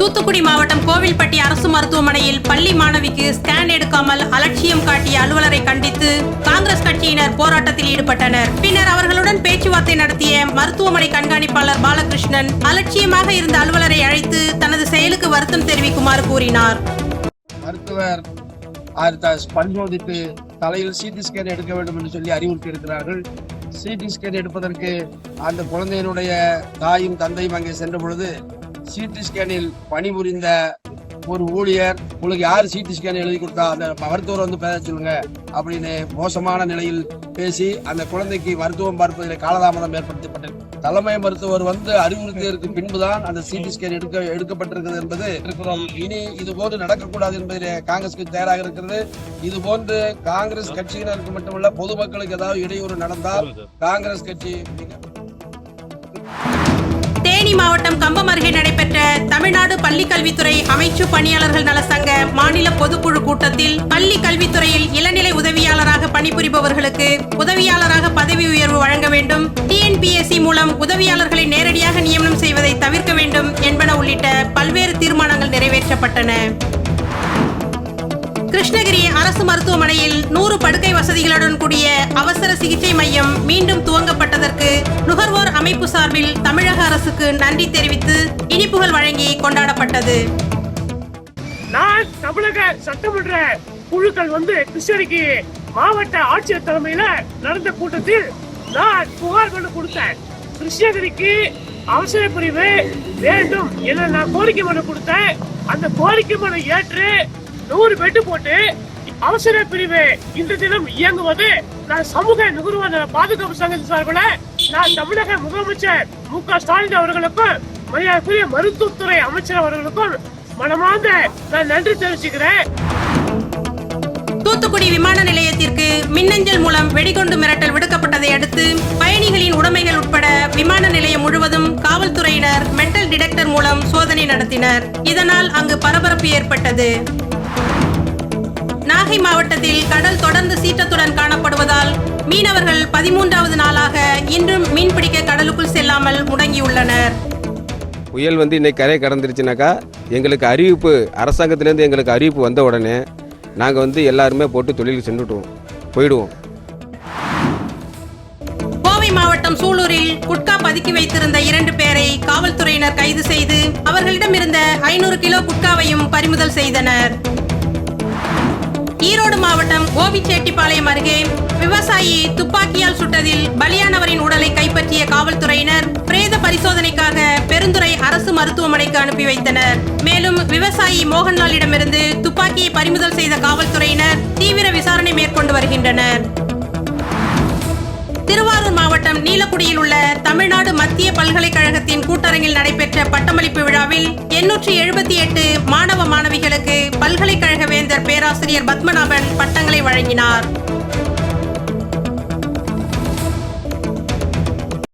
தூத்துக்குடி மாவட்டம் கோவில்பட்டி அரசு மருத்துவமனையில் பள்ளி மாணவிக்கு ஸ்கேன் எடுக்காமல் அலட்சியம் காட்டிய அலுவலரை கண்டித்து காங்கிரஸ் கட்சியினர் போராட்டத்தில் ஈடுபட்டனர். பின்னர் அவர்களுடன் பேச்சுவார்த்தை நடத்திய மருத்துவமனை கண்காணிப்பாளர் பாலகிருஷ்ணன் அலட்சியமாக இருந்த அலுவலரை அழைத்து தனது செயலுக்கு வருத்தம் தெரிவிக்குமாறு கூறினார். மருத்துவர் பரிசோதித்து தலையில் சிடி ஸ்கேன் எடுக்க வேண்டும் என்று சொல்லி அறிவுறுத்தி இருக்கிறார்கள் சிடி ஸ்கேன் எடுப்பதற்கு அந்த குழந்தையினுடைய தாயும் தந்தையும் அங்கே சென்ற பொழுது சிடி ஸ்கேனில் பணிபுரிந்த ஒரு ஊழியர் உங்களுக்கு யார் சிடி ஸ்கேன் எழுதி கொடுத்தா? அந்த மருத்துவர் வந்து பேச சொல்லுங்க அப்படின்னு மோசமான நிலையில் பேசி அந்த குழந்தைக்கு மருத்துவம் பார்ப்பதில் காலதாமதம் ஏற்படுத்தப்பட்டது. தலைமை மருத்துவர் வந்து அறிவுறுத்தியதற்கு பின்புதான் அந்த சிடி ஸ்கேன் எடுக்க எடுக்கப்பட்டிருக்கிறது என்பது இருக்கிறோம் இனி இது போன்று நடக்கக்கூடாது என்பதிலே காங்கிரஸ் கட்சி தயாராக இருக்கிறது. இது போன்று காங்கிரஸ் கட்சியினருக்கு மட்டுமல்ல பொதுமக்களுக்கு ஏதாவது இடையூறு நடந்தால் காங்கிரஸ் கட்சி தேனி மாவட்டம் கம்பம் அருகே தமிழ்நாடு பள்ளி கல்வித்துறை அமைச்சு பணியாளர்கள் நல சங்க மாநில பொதுக்குழு கூட்டத்தில் பள்ளி கல்வித்துறையில் இளநிலை உதவியாளராக பணிபுரிபவர்களுக்கு உதவியாளராக பதவி உயர்வு வழங்க வேண்டும். டிஎன்பிஎஸ்சி மூலம் உதவியாளர்களை நேரடியாக நியமனம் செய்வதை தவிர்க்க வேண்டும் என்பன உள்ளிட்ட பல்வேறு தீர்மானங்கள் நிறைவேற்றப்பட்டன. கிருஷ்ணகிரி அரசு மருத்துவமனையில் நூறு படுக்கை வசதிகளுடன் கூடிய அவசர சிகிச்சை மையம் மீண்டும் துவங்கப்பட்டதற்கு நுகர்வோர் அமைப்பு சார்பில் தமிழக அரசுக்கு நன்றி தெரிவித்து இனிப்புகள் வழங்கி கொண்டாடப்பட்டது. நான் தமிழக சட்டமன்ற குழுக்கள் வந்து கிருஷ்ணகிரிக்கு மாவட்ட ஆட்சியர் தலைமையில நடந்த கூட்டத்தில் நான் புகார் கொண்டு கொடுத்தேன். கிருஷ்ணகிரிக்கு அவசர பிரிவு வேண்டும் என நான் கோரிக்கை மனு கொடுத்தேன். அந்த கோரிக்கை மனு ஏற்று நூறு பெட்டு போட்டு அவசர பிரிவு இன்று தினம் இயங்குவது நான் சமூக நுகர்வோர் பாதுகாப்பு சங்கத்தின் சார்பில் நான் தமிழக முதலமைச்சர் மு க ஸ்டாலின் அவர்களுக்கும் மரியாதைக்குரிய மருத்துவத்துறை அமைச்சர் அவர்களுக்கும் மனமார்ந்த நான் நன்றி தெரிவிச்சுக்கிறேன். தூத்துக்குடி விமான நிலையத்திற்கு மின்னஞ்சல் மூலம் வெடிகுண்டு மிரட்டல் விடுக்கப்பட்டதை அடுத்து பயணிகளின் உடைமைகள் உட்பட விமான நிலையம் முழுவதும் காவல்துறையினர் மெட்டல் டிடெக்டர் மூலம் சோதனை நடத்தினர். இதனால் அங்கு பரபரப்பு ஏற்பட்டது. நாகை மாவட்டத்தில் கடல் தொடர்ந்து சீற்றத்துடன் காணப்படுவதால் மீனவர்கள் பதிமூன்றாவது நாளாக இன்றும் மீன்பிடிக்க கடலுக்குள் செல்லாமல் முடங்கியுள்ளனர். புயல் வந்து இன்னைக்கு கரையை கடந்துருச்சுனாக்கா எங்களுக்கு அறிவிப்பு அரசாங்கத்திலேருந்து எங்களுக்கு அறிவிப்பு வந்த உடனே நாங்கள் வந்து எல்லாருமே போட்டு தொழிலுக்கு சென்றுட்டுவோம் போயிடுவோம். கோவை மாவட்டம் சூலூரில் குட்கா பதுக்கி வைத்திருந்த இரண்டு பேரை காவல்துறையினர் கைது செய்து அவர்களிடமிருந்த ஐநூறு கிலோ குட்காவையும் பறிமுதல் செய்தனர். ஈரோடு மாவட்டம் கோபிச்செட்டிப்பாளையம் அருகே விவசாயி துப்பாக்கியால் சுட்டதில் பலியானவரின் உடலை கைப்பற்றிய காவல்துறையினர் பிரேத பரிசோதனைக்காக பெருந்துறை அரசு மருத்துவமனைக்கு அனுப்பி வைத்தனர். மேலும் விவசாயி மோகன்லாலிடமிருந்து துப்பாக்கியை பறிமுதல் செய்த காவல்துறையினர் தீவிர விசாரணை மேற்கொண்டு வருகின்றனர். திருவாரூர் மாவட்டம் நீலக்குடியில் உள்ள தமிழ்நாடு மத்திய பல்கலைக்கழகத்தின் கூட்டரங்கில் நடைபெற்ற பட்டமளிப்பு விழாவில் எண்ணூற்றி எழுபத்தி எட்டு மாணவ மாணவிகளுக்கு பல்கலைக்கழக வேந்தர் பேராசிரியர் பத்மநாபன் பட்டங்களை வழங்கினார்.